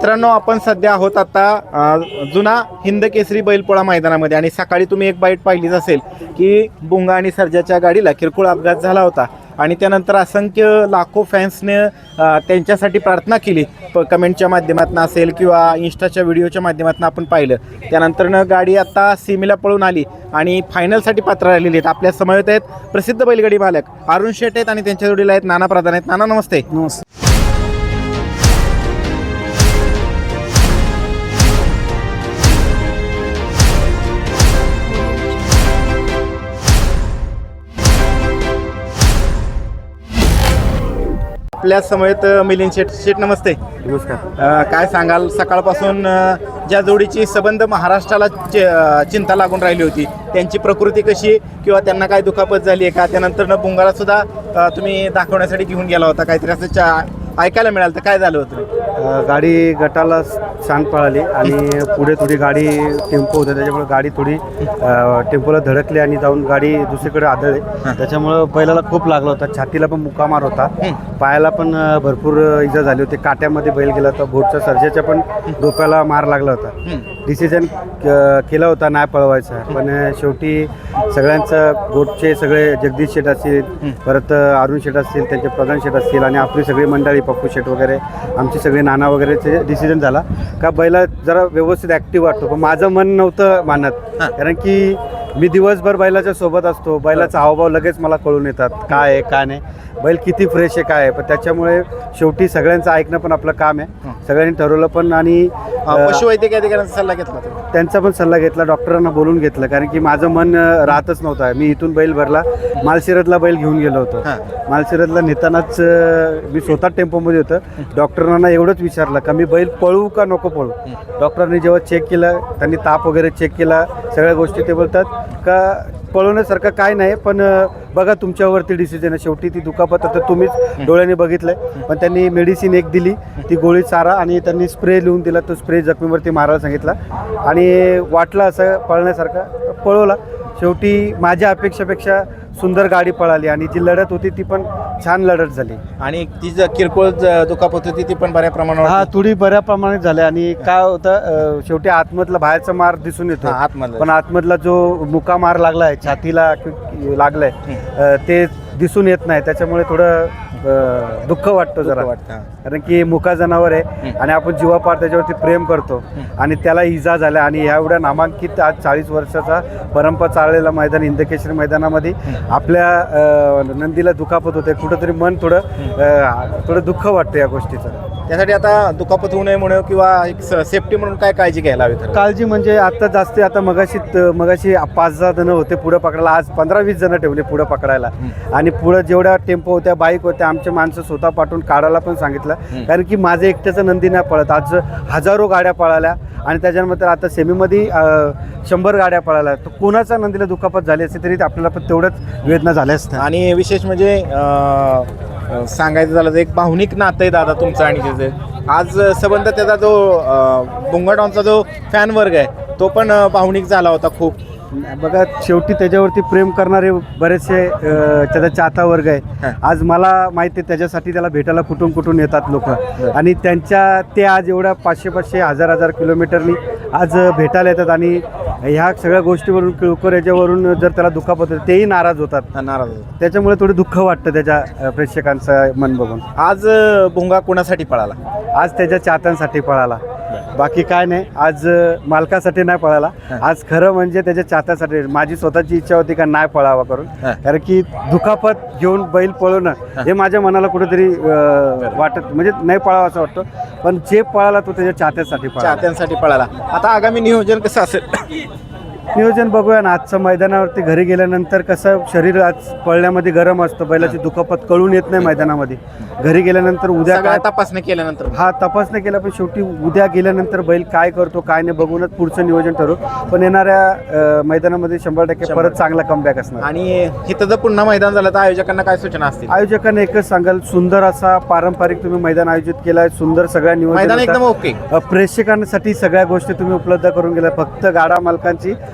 मित्रांनो आपण सध्या आहोत आता जुना हिंद केसरी बैलपोळा मैदानामध्ये. आणि सकाळी तुम्ही एक बाईट पाहिलीच असेल की बुंगा आणि सर्जाच्या गाडीला किरकोळ अपघात झाला होता. आणि त्यानंतर असंख्य लाखो फॅन्सने त्यांच्यासाठी प्रार्थना केली. प कमेंटच्या माध्यमातून असेल किंवा इन्स्टाच्या व्हिडिओच्या माध्यमातून आपण पाहिलं. त्यानंतरनं गाडी आता सीमेला पळून आली आणि फायनलसाठी पात्र राहिलेली आहेत. आपल्या समवेत आहेत प्रसिद्ध बैलगाडी मालक अरुण शेट आहेत आणि त्यांच्या जोडीला आहेत नाना प्रधान आहेत. नाना नमस्ते. नमस्ते. आपल्या समवेत अ, मिलिंद शेट शेट नमस्ते. नमस्कार. अ, काय सांगाल? सकाळपासून अ, ज्या जोडीची संबंध महाराष्ट्राला चि- अ, चिंता लागून राहिली होती त्यांची प्रकृती कशी? किंवा त्यांना काय दुखापत झाली आहे का? त्यानंतर बुंगाला सुद्धा अ, तुम्ही दाखवण्यासाठी घेऊन गेला होता काहीतरी असं चा- ऐकायला मिळालं. तर काय झालं होतं? गाडी गटाला शांत पळाली आणि पुढे थोडी गाडी टेम्पो होतं त्याच्यामुळे गाडी थोडी टेम्पोला धडकली आणि जाऊन गाडी दुसरीकडे आदळली. त्याच्यामुळं बैलाला खूप लागला होता छातीला पण मुकामार होता. पायाला पण भरपूर इजा झाली होती. काट्यामध्ये बैल गेला होता बोटच्या सर्जाच्या पण डोक्याला मार लागला होता. डिसिजन केला होता नाही पळवायचा. पण शेवटी सगळ्यांचं गोटचे सगळे जगदीश शेठ असतील परत अरुण शेठ असतील त्यांचे प्रधान शेठ असतील आणि आपली सगळी मंडळी पप्पू शेठ वगैरे आमची सगळी नाना वगैरेचे डिसिजन झाला. का बैला जरा व्यवस्थित ॲक्टिव्ह वाटतो. पण माझं मन नव्हतं मानत. कारण की मी दिवसभर बैलाच्या सोबत असतो. बैलाचा हावभाव लगेच मला कळून येतात. काय आहे काय नाही. बैल किती फ्रेश आहे काय आहे. पण त्याच्यामुळे शेवटी सगळ्यांचं ऐकणं पण आपलं काम आहे. सगळ्यांनी ठरवलं पण आणि पशुवैद्यकीय अधिकाऱ्यांचा सल्ला घेतला तुम्ही? त्यांचा पण सल्ला घेतला. डॉक्टरांना बोलून घेतलं. कारण की माझं मन अ, राहतच नव्हतं. मी इथून बैल भरला. मालशिरदला बैल घेऊन गेलो होतो. हां. मालशिरदला नेतानाच अ, मी स्वतः टेम्पोमध्ये होतं. डॉक्टरांना एवढंच विचारलं का मी बैल पळू का नको पळू? डॉक्टरांनी जेव्हा चेक केलं त्यांनी ताप वगैरे चेक केला. सगळ्या गोष्टी ते बोलतात. का पळवण्यासारखं काय नाही पण बघा तुमच्यावरती डिसिजन आहे. शेवटी ती दुखापत आता तुम्हीच डोळ्याने बघितलंय. पण त्यांनी मेडिसिन एक दिली ती गोळी चारा आणि त्यांनी स्प्रे लिहून दिला तो स्प्रे जखमीवरती मारायला सांगितला. आणि वाटलं असं पळण्यासारखा पळवला. शेवटी माझ्या अपेक्षेपेक्षा सुंदर गाडी पळाली आणि जी लढत होती ती पण छान लढत झाली. आणि ती जी किरकोळ ज- दुखापत होती ती पण बऱ्या प्रमाणावर हा थोडी बऱ्या प्रमाणात झाली आणि काय होतं अ, शेवटी आतमधला बाहेरचा मार दिसून येतो. आतमधला. पण आतमधला जो मुका मार लागलाय छातीला कि- लागलाय अ, ते दिसून येत नाही. त्याच्यामुळे थोडं अ, दुःख वाटतं जरा. वाटतं. कारण की मुका जनावर आहे आणि आपण जीवापार त्याच्यावरती प्रेम करतो. आणि त्याला इजा झाल्या आणि एवढ्या नामांकित आज चाळीस वर्षाचा परंपरा चाललेला मैदान इंदकेश्वरी मैदानामध्ये आपल्या अ, नंदीला दुखापत होते. कुठंतरी मन थोडं अ, थोडं दुःख वाटतं या गोष्टीचं. त्यासाठी आता दुखापत होऊ नये म्हणून किंवा एक सेफ्टी म्हणून काय काळजी घ्यायला हवी तर? काळजी म्हणजे आता जास्त आता मगाशी मगाशी पाच सहा जण होते पुढं पकडायला. आज पंधरा वीस जण ठेवले पुढं पकडायला. आणि पुढं जेवढ्या टेम्पो होत्या बाईक होत्या आमचे माणसं स्वतः पाठवून काढायला पण सांगितलं. कारण की माझं एकट्याचं नंदी नाही पळत. आज हजारो गाड्या पळाल्या आणि त्याच्यानंतर आता सेमीमध्ये शंभर गाड्या पळाल्या. तर कोणाचा नंदीला दुखापत झाली असते तरी आपल्याला पण तेवढंच वेदना झाल्या असत्या. आणि विशेष म्हणजे सांगायचं झालं तर एक भावनिक नातं आहे दादा तुमचं आणि त्याचं. आज संबंध त्याचा जो बुंगाडॉनचा जो फॅन वर्ग आहे तो पण भावनिक झाला होता खूप. बघा शेवटी त्याच्यावरती प्रेम करणारे बरेचसे अ, त्याचा चाहता वर्ग हा. आहे आज मला माहिती आहे त्याच्यासाठी त्याला भेटायला कुठून कुठून येतात लोक. आणि त्यांच्या ते आज एवढ्या पाचशे पाचशे हजार हजार किलोमीटरनी आज भेटायला येतात आणि ह्या सगळ्या गोष्टीवरून किळकोर याच्यावरून जर त्याला दुखापत होते तेही नाराज होतात. हा, नाराज होता. त्याच्यामुळे थोडं दुःख वाटतं त्याच्या अ, प्रेक्षकांचं मन बघून. आज अं, भुंगा कोणासाठी पळाला? आज त्याच्या चाहत्यांसाठी पळाला. बाकी काय नाही. आज मालकासाठी नाही पळाला. आज खरं म्हणजे त्याच्या चाहत्यासाठी माझी स्वतःची इच्छा होती का नाही पळावा करून. कारण की दुखापत घेऊन बैल पळवणं हे. माझ्या मनाला कुठेतरी वाटत म्हणजे नाही पळावं असं वाटतं. पण जे पळाला तो त्याच्या चाहत्यासाठी पळाला. चाहत्यांसाठी पळाला. आता आगामी नियोजन कसं असेल? नियोजन बघूया ना. आजचं मैदानावरती घरी गेल्यानंतर कसं शरीर आज पळण्यामध्ये गरम असतं. बैलाची दुखापत कळून येत नाही मैदानामध्ये. घरी गेल्यानंतर उद्या काय तपासणी केल्यानंतर. हा तपास नाही केला पण शेवटी उद्या गेल्यानंतर बैल काय करतो काय नाही बघूनच पुढचं नियोजन ठरवू. पण येणाऱ्या मैदानामध्ये शंभर टक्के परत चांगला कमबॅक असणार. आणि इथं जर पुन्हा मैदान झालं तर आयोजकांना काय सूचना असतील? आयोजकांना एकच सांगाल सुंदर असा पारंपरिक तुम्ही मैदान आयोजित केलाय सुंदर सगळ्या मैदान नियोजन एकदम. ओके प्रेक्षकांसाठी सगळ्या गोष्टी तुम्ही उपलब्ध करून गेल्या फक्त गाडा मालकांची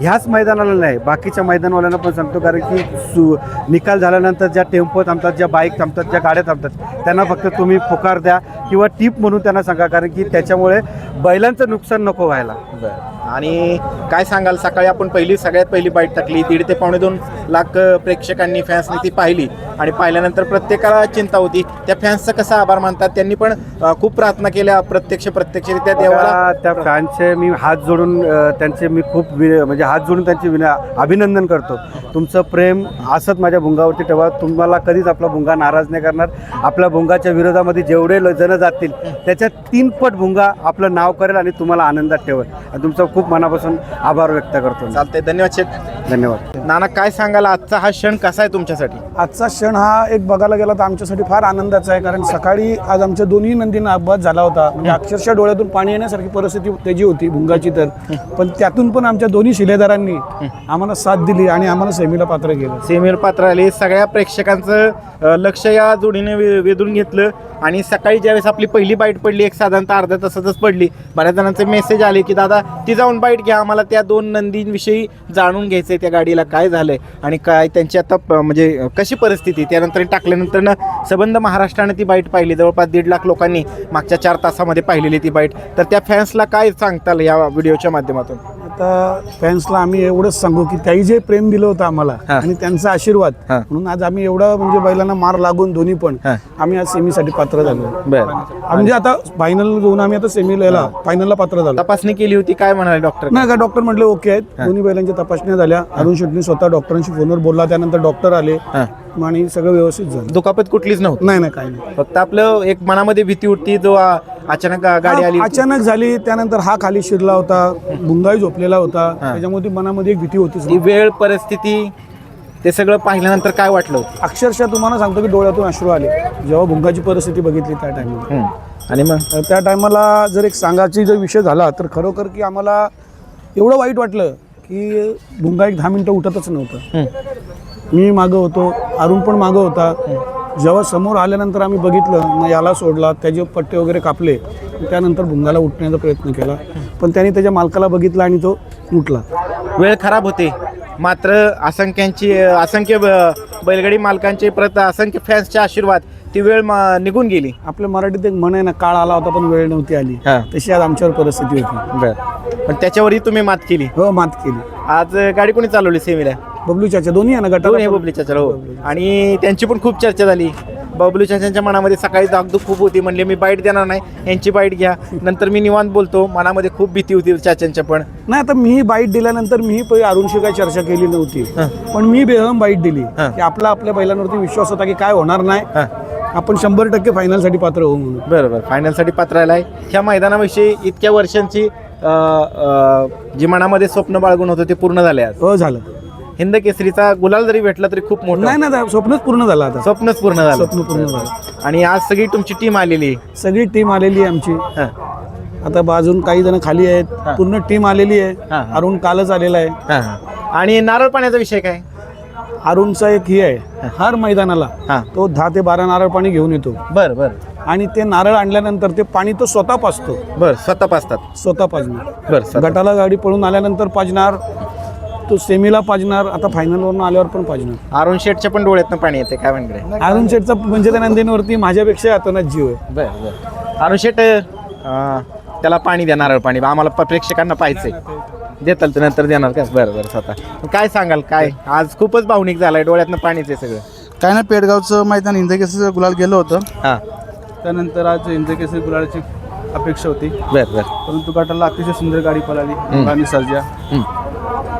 ह्याच मैदानाला नाही बाकीच्या मैदानवाल्यांना पण सांगतो कारण की सु निकाल झाल्यानंतर ज्या टेम्पो थांबतात ज्या बाईक थांबतात ज्या गाड्या थांबतात त्यांना फक्त तुम्ही पुकार द्या किंवा टीप म्हणून त्यांना सांगा कारण की त्याच्यामुळे बैलांचं नुकसान नको व्हायला. आणि काय सांगाल सकाळी आपण पहिली सगळ्यात पहिली बाईट टाकली दीड ते पावणे दोन लाख प्रेक्षकांनी फॅन्सनी ती पाहिली. आणि पाहिल्यानंतर प्रत्येकाला चिंता होती. त्या फॅन्सचा कसा आभार मानतात? त्यांनी पण खूप प्रार्थना केल्या प्रत्यक्ष प्रत्यक्षरित्या देवाला. त्या फॅनचे मी हात जोडून त्यांचे मी खूप म्हणजे हात जोडून त्यांचे विना अभिनंदन करतो. तुमचं प्रेम असंच माझ्या भुंगावरती ठेवा. तुम्हाला कधीच आपला भुंगा नाराज नाही करणार. आपल्या भुंगाच्या विरोधामध्ये जेवढे ल- जण जातील त्याच्या तीनपट भुंगा आपलं नाव करेल आणि तुम्हाला आनंदात ठेवेल. आणि तुमचा खूप मनापासून आभार व्यक्त करतो. चालतंय. धन्यवाद शेठ. धन्यवाद. नाना काय सांगाल? आजचा हा क्षण कसा आहे तुमच्यासाठी? आजचा क्षण हा एक बघायला गेला तर आमच्यासाठी फार आनंदाचा आहे. कारण सकाळी आज आमच्या दोन्ही नंदींना अपघात झाला होता. म्हणजे अक्षरशः डोळ्यातून पाणी येण्यासारखी परिस्थिती त्याची होती भुंगाची तर. पण त्यातून पण आमच्या दोन्ही शिलेदारांनी आम्हाला साथ दिली आणि आम्हाला सेमीला पात्र केलं. सेमीर पात्र आले. सगळ्या प्रेक्षकांचं लक्ष या जोडीने वे- वेधून घेतलं आणि सकाळी ज्यावेळेस आपली पहिली बाईट पडली एक साधारणतः अर्ध्या तासातच पडली बऱ्याच जणांचे मेसेज आले की दादा ती जाऊन बाईट घ्या आम्हाला त्या दोन नंदींविषयी जाणून घ्यायचंय त्या गाडीला काय झालंय आणि काय त्यांची आता प- म्हणजे कशी परिस्थिती? त्यानंतर टाकल्यानंतर सबंध महाराष्ट्राने ती बाईट पाहिली. जवळपास दीड लाख लोकांनी मागच्या चार तासामध्ये पाहिलेली ती बाईट. तर त्या फॅन्सला काय सांगताल या व्हिडिओच्या माध्यमातून? आता फॅन्सला आम्ही एवढंच सांगू की त्याही जे प्रेम दिलं होतं आम्हाला हा. आणि त्यांचा आशीर्वाद हा. म्हणून आज आम्ही एवढं म्हणजे बैलांना मार लागून दोन्ही पण हा. आम्ही आज सेमीसाठी पात्र झालो. बरं. म्हणजे आता फायनल घेऊन आम्ही आता सेमीला फायनलला पात्र झालो. तपासणी केली होती काय म्हणाले डॉक्टर नाही का डॉक्टर म्हटले ओके आहेत. दोन्ही बैलांच्या तपासण्या झाल्या. अरुण शेट्टी स्वतः डॉक्टरांशी फोनवर बोलला. त्यानंतर डॉक्टर आले. हां. आणि सगळं व्यवस्थित झालं. दुखापत कुठलीच नव्हती? नाही नाही काही नाही. फक्त आपलं एक मनामध्ये भीती उठती जो आ- अचानक गा- गाडी आली. हा, अचानक झाली त्यानंतर हा खाली शिरला होता भुंगाई झोपलेला होता. त्याच्यामुळे ती मनामध्ये एक भीती होतीच ती वेळ परिस्थिती ते सगळं पाहिल्यानंतर काय वाटलं अक्षरशः तुम्हाला सांगतो की डोळ्यातून अश्रू आले. जेव्हा भुंगाची परिस्थिती बघितली त्या टायमाला हम्म. आणि मग? त्या टायमाला जर एक सांगायची जर विषय झाला तर खरोखर की आम्हाला एवढं वाईट वाटलं की भुंगा एक दहा मिनटं उठतच नव्हतं. हम्म. मी मागं होतो अरुण पण मागं होता. जेव्हा समोर आल्यानंतर आम्ही बघितलं मग याला सोडला त्याचे पट्टे वगैरे कापले त्यानंतर भुंगाला उठण्याचा प्रयत्न केला. पण त्याने त्याच्या मालकाला बघितला आणि तो उठला वेळ खराब होते. मात्र असंख्यांची असंख्य बैलगाडी मालकांचे प्रत असंख्य फॅन्सचे आशीर्वाद ती वेळ मा- निघून गेली. आपल्या मराठीत एक म्हण आहे ना काळ आला होता पण वेळ नव्हती आली. तशी आज आमच्यावर परिस्थिती होती. पण त्याच्यावरही तुम्ही मात केली. हो मात केली. आज गाडी कोणी चालवली सेमीला? बबलू चाचा दोन्ही आहे ना दोन हे गटाला बबली चाचा हो. आणि त्यांची पण खूप चर्चा झाली. बबलू चाचांच्या मनामध्ये सकाळी दागदुख खूप होती म्हणले मी बाईट देणार नाही यांची बाईट घ्या. नंतर मी निवांत बोलतो मनामध्ये खूप भीती होती चाचांच्या पण. नाही आता मी बाईट दिल्यानंतर मी पहिले अरुणशी काही चर्चा केली नव्हती. हा. पण मी बेहम बाईट दिली. हा. की आपला आपल्या बैलांवरती विश्वास होता की काय होणार नाही. हां. आपण शंभर टक्के फायनलसाठी पात्र होऊ म्हणून. बरं बरं फायनलसाठी पात्र आहे ह्या मैदानाविषयी इतक्या वर्षांची अ, अ, जी मनामध्ये स्वप्न बाळगून होतं ते पूर्ण झाले आज. हो झालं. हिंद केसरीचा गुलाल जरी भेटला तरी खूप मोठं नाही नाही स्वप्नच पूर्ण झालं आता. स्वप्नच पूर्ण झालं. स्वप्न पूर्ण झालं. आणि आज सगळी तुमची टीम आलेली सगळी टीम आलेली आहे आमची. हां. आता बाजून काही जण खाली. आहेत. पूर्ण टीम आलेली आहे. अरुण कालच आलेला आहे. आणि नारळ पाण्याचा विषय काय? अरुणचा एक हे आहे. हर मैदानाला हां. तो दहा ते बारा नारळ पाणी घेऊन येतो. बरं बरं. आणि ते नारळ आणल्यानंतर ते पाणी तो स्वतः पाजतो. बरं स्वतः पाचतात स्वतः पाजणार. बरं गटाला गाडी पळून आल्यानंतर पाजणार. तो सेमीला पाजणार आता फायनलवरून आल्यावर पण पाजणार. अरुण शेठच्या पण डोळ्यातनं पाणी येते काय म्हणकडे अरुण शेठचा म्हणजे त्या नंदींवरती माझ्यापेक्षा अतोनात जीव आहे. बरं बरं. अरुण शेठ अं, त्याला पाणी द्या नारळ पाणी. आम्हाला प- प्रेक्षकांना पाहिजे देताल तर नंतर देणार का? बरं बरं स्वतः. काय सांगाल काय? आज खूपच भावनिक झालाय डोळ्यातनं पाणीच आहे सगळं. काय ना पेडगावचं मैदान इंदकेसरीचं गुलाल गेलं होतं. हां. त्यानंतर आज इंदकेसरी गुलालाची अपेक्षा होती. बरं बरं. परंतु गटाला अतिशय सुंदर गाडी पळाली आणि सर्जा हं,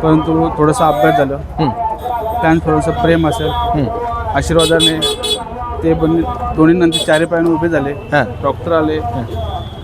परंतु थोडंसं अपघात झालं. त्यानंतर थोडंसं प्रेम असेल. आशीर्वादाने ते पण दोन्ही नंतर चारी पायाने उभे झाले. हां. डॉक्टर आले.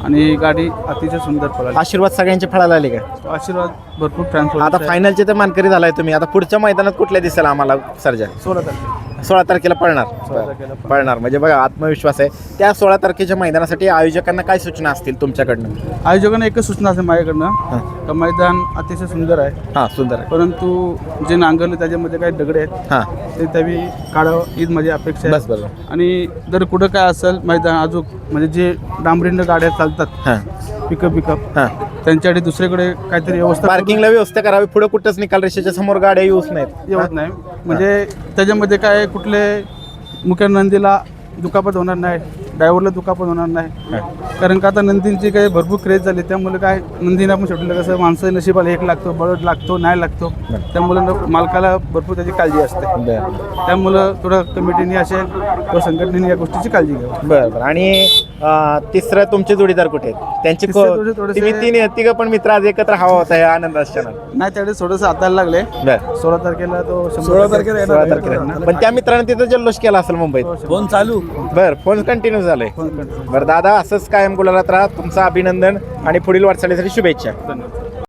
आणि गाडी अतिशय सुंदर पळाली. आशीर्वाद सगळ्यांचे फळाला आले का? आशीर्वाद भरपूर ट्रान्सफर आता फायनलचे तर मानकरी झालाय तुम्ही. आता पुढच्या मैदानात कुठल्या दिसेल आम्हाला सर्जा? सोळा तारखेला. सोळा तारखेला पळणार. सोळा तारखेला पळणार. म्हणजे बघा आत्मविश्वास आहे. त्या सोळा तारखेच्या मैदानासाठी आयोजकांना काय सूचना असतील तुमच्याकडनं? आयोजकांना एकच सूचना असेल माझ्याकडनं. हां. का मैदान अतिशय सुंदर आहे. हां सुंदर आहे. परंतु जे नांगरले त्याच्यामध्ये काही दगडे आहेत हां. ते त्यावेळी काढावं हीच माझी अपेक्षा बस आहे बरोबर आणि जर कुठं काय असेल मैदान अजून म्हणजे जे डांबरीनं गाड्या चालतात हां. पिकअप पिकअप हां. त्यांच्यासाठी दुसरीकडे काहीतरी व्यवस्था पार्किंगला व्यवस्था करावी. पुढे कुठंच निकाल रेषेच्या समोर गाड्या येऊच नाहीत. येत नाही. म्हणजे त्याच्यामध्ये काय कुठले मुख्य नंदीला दुखापत होणार नाही ड्रायव्हरला दुखापत होणार नाही. कारण का आता नंदींची काही भरपूर क्रेज झाली त्यामुळे काय नंदीनं आपण शेवटी कसं माणसं नशिबाला एक लागतो बळद लागतो नाही लागतो. त्यामुळे मालकाला भरपूर त्याची काळजी असते. त्यामुळं थोडं कमिटीने असेल किंवा संघटनेने या गोष्टीची काळजी घ्यावी. बरं बरं. आणि तिसरं तुमचे जोडीदार कुठे आहेत? त्यांची तिसरे जोडी थोडेसे- तुम्ही तीन तिघं पण मित्र आज एकत्र हवा होता या आनंद असताना नाही त्यावेळेस थोडंसं हातायला लागले. बरं. सोळा तारखेला तो शंभर सोळा तारखेला सोळा येणार तारखेला पण त्या मित्राने तिथं जल्लोष केला असेल मुंबईत. फोन चालू. बर फोन कंटिन्यू झालंय. बरं दादा असंच कायम गुलालात राहा. तुमचं अभिनंदन आणि पुढील वाटचालीसाठी शुभेच्छा.